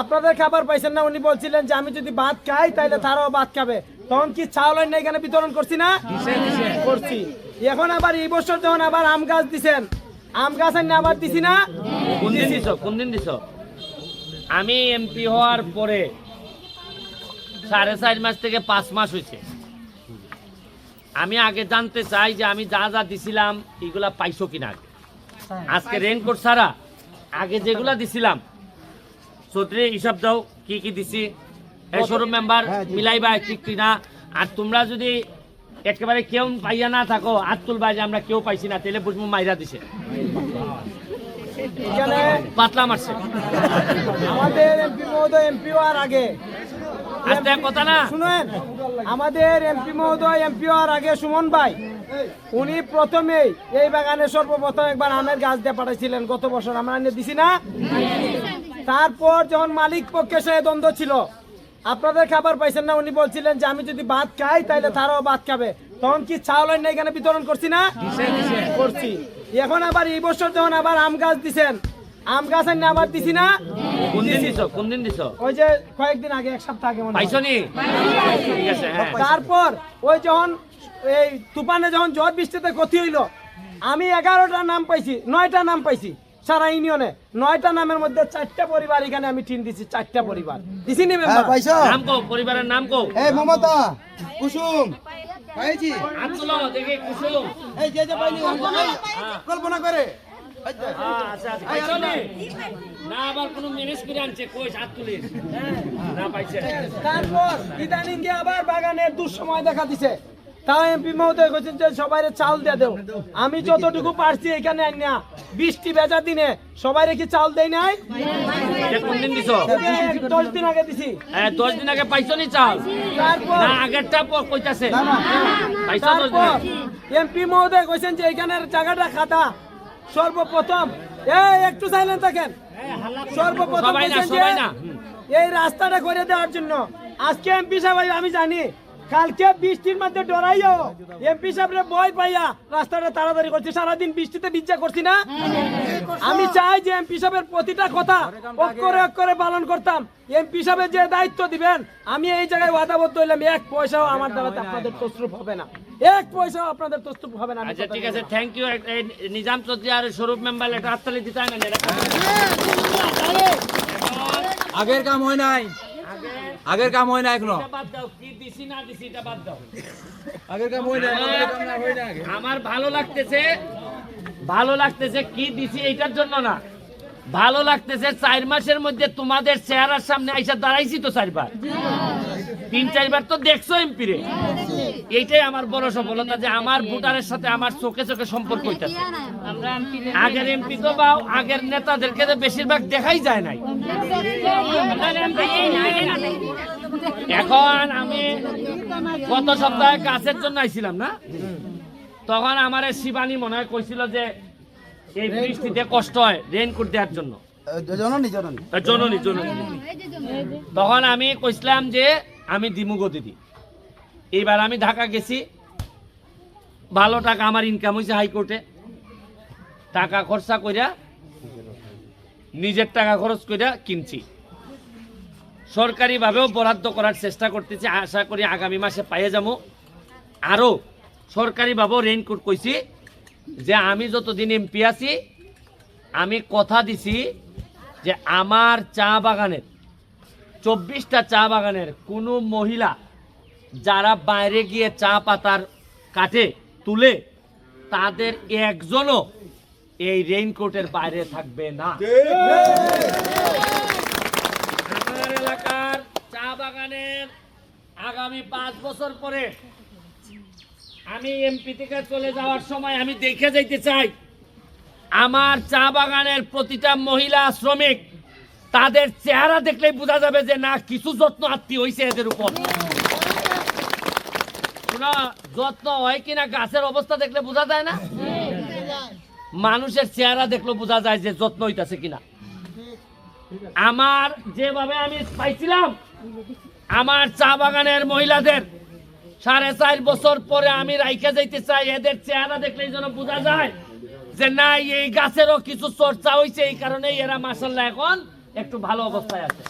আপনাদের খাবার পাইছেন না, উনি বলছিলেন যে আমি যদি ভাত খাই তাহলে তারাও ভাত খাবে। তখন কি চাউল না এখানে বিতরণ করছি না? করছি। এখন আবার এই বছর যখন আবার আম গাছ দিছেন, আম গাছ আনি আবার দিছি না? কোন দিন দিছ? কোন দিন দিছ? আমি এমপি হওয়ার পরে সাড়ে চার মাস থেকে পাঁচ মাস হয়েছে। আমি আগে জানতে চাই যে আমি যা যা দিছিলাম, এগুলা পাইছো কিনা আজকে রেনকোট ছাড়া আগে যেগুলা দিছিলাম চৌধুরী হিসাব দাও কি কি দিছি? এই শোরুম মেম্বার মিলাইবা ঠিক কিনা আর তোমরা যদি একেবারে কেউ পাইয়া না থাকো হাত তুলবা যে আমরা কেউ পাইছি না তাহলে বুঝব মাইরা দিছে। পাতলা মারছে। আমাদের এমপি মহোদয় এমপি হওয়ার আগে। আস্তে কথা না। শুনেন আমাদের এমপি মহোদয় এমপি হওয়ার আগে সুমন ভাই উনি প্রথমেই এই বাগানে সর্বপ্রথম একবার আমের গাছ দিয়ে পাঠাইছিলেন গত বছর। আমরা এনে দিছি না? তারপর যখন মালিক পক্ষে সে দ্বন্দ্ব ছিল আপনাদের খাবার পাইছেন না উনি বলছিলেন যে আমি যদি ভাত খাই তাহলে তারাও ভাত খাবে। তখন কি চাউল না এখানে বিতরণ করছি না? করছি। এখন আবার এই বছর যখন আবার আম গাছ দিছেন আম গাছ আনি আবার দিছি না? কোন দিন দিছ? কোন দিন দিছ? ওই যে কয়েকদিন আগে এক সপ্তাহ আগে মনে পাইছো নি ঠিক আছে হ্যাঁ তারপর ওই যখন এই তুফানে যখন ঝড় বৃষ্টিতে ক্ষতি হইল আমি এগারোটা নাম পাইছি নয়টা নাম পাইছি। সারা ইউনিয়নে। নয়টা নামের মধ্যে চারটা পরিবার এখানে আমি টিন দিছি চারটা পরিবার। দিছি নি হ্যাঁ মেম্বার? পাইছো? নাম কো পরিবারের নাম কো এই মমতা কুসুম। পাইছি? হাত তুলো দেখি কুসুম। এই যে যে পাইনি কল্পনা করে। হ্যাঁ, আচ্ছা আচ্ছা না? আবার কোনো ম্যানেজ করে আনছে কই হাত তুলিস না পাইছে। তারপর ইদানিং আবার বাগানের দুঃসময় দেখা দিছে? তাও এমপি মহোদয় কইছেন যে সবাই চাল দিয়ে দেও। আমি যতটুকু পারছি এখানে আইনা। বৃষ্টি ভেজা দিনে সবাই কি চাল দেয় নাই? কোন দিন দিছ? দশ দিন আগে দিছি। হ্যাঁ দশ দিন আগে পাইছো নি চাল? তারপর না আগেরটা কইতাছে। পাইছো দশ দিন এমপি মহোদয় কইছেন যে এখানের জায়গাটা খাতা। সর্বপ্রথম এই একটু সাইলেন্ট থাকেন। সর্বপ্রথম এই রাস্তাটা করে দেওয়ার জন্য। আজকে এমপি সাহেব আমি জানি। কালকে বৃষ্টির মধ্যে ডরাইও। এমপি সাহেবরে ভয় পাইয়া রাস্তাটা তাড়াতাড়ি করছি। সারাদিন বৃষ্টিতে ভিজা করছি না? আমি চাই যে এমপি সাহেবের প্রতিটা কথা অক্ষরে অক্ষরে পালন করতাম। এমপি সাহেবের যে দায়িত্ব দিবেন আমি এই জায়গায় ওয়াদাবদ্ধ হইলাম। এক পয়সাও আমার দ্বারাতে আপনাদের তস্রুপ হবে না। এক পয়সাও আপনাদের তস্রুপ হবে না। আচ্ছা ঠিক আছে। থ্যাংক ইউ নিজাম চৌধুরী আর স্বরূপ মেম্বার এটা হাততালি দিতে হয় না আগের কাম হয় নাই। আগের কাম হয় না এখনও? এটা বাদ কি দিছি না দিছি এটা বাদ দাও। আগের কাম হয় না আমার ভালো লাগতেছে ভালো লাগতেছে কি দিছি এইটার জন্য না। ভালো লাগতেছে চার মাসের মধ্যে তোমাদের চেহারার সামনে আইসা দাঁড়াইছি তো চারবার। তিন চারবার তো দেখছ এমপি রে এইটাই আমার বড় সফলতা যে আমার ভোটারের সাথে আমার চোখে চোখে সম্পর্ক হইতাছে। আগের এমপি তো বা আগের নেতাদেরকে বেশিরভাগ দেখাই যায় নাই। এখন আমি গত সপ্তাহে কাছের জন্য আইছিলাম না? তখন আমার শিবানী মনে হয় কইছিল যে এই বৃষ্টিতে কষ্ট হয় রেইনকোট দেওয়ার জন্য। জননী জননী। জননী জননী। তখন আমি কইছিলাম যে আমি দিমুগো দিদি। এইবার আমি ঢাকা গেছি। ভালো টাকা আমার ইনকাম হয়েছে হাইকোর্টে। টাকা খরচা কইরা নিজের টাকা খরচ কইরা কিনছি। সরকারিভাবেও বরাদ্দ করার চেষ্টা করতেছি। আশা করি আগামী মাসে পাইয়ে যাব। আরও সরকারিভাবেও রেইনকোট কইছি। যে আমি যতদিন এমপি আছি, আমি কথা দিছি যে আমার চা বাগানের, চব্বিশটা চা বাগানের কোনো মহিলা যারা বাইরে গিয়ে চা পাতার কাটে তুলে, তাদের একজনও এই রেইনকোটের বাইরে থাকবে না। এলাকার চা বাগানের আগামী পাঁচ বছর পরে আমি এমপি থেকে চলে যাওয়ার সময় আমি দেখে যাইতে চাই, আমার চা বাগানের প্রতিটা মহিলা শ্রমিক তাদের চেহারা দেখলেই বোঝা যাবে যে না, কিছু যত্ন আত্মীয় হয়েছে এদের উপর। যত্ন হয় কিনা, গাছের অবস্থা দেখলে বোঝা যায় না? মানুষের চেহারা দেখলে বোঝা যায় যে যত্ন হইতাছে কিনা। আমার যেভাবে আমি পাইছিলাম, আমার চা বাগানের মহিলাদের সাড়ে চার বছর পরে আমি রাইখে যাইতে চাই, এদের চেহারা দেখলেই যেন বোঝা যায় যে না এই গাছেরও কিছু চর্চা হয়েছে এই কারণে এরা মাসাল্লাহ এখন একটু ভালো অবস্থায় আছে।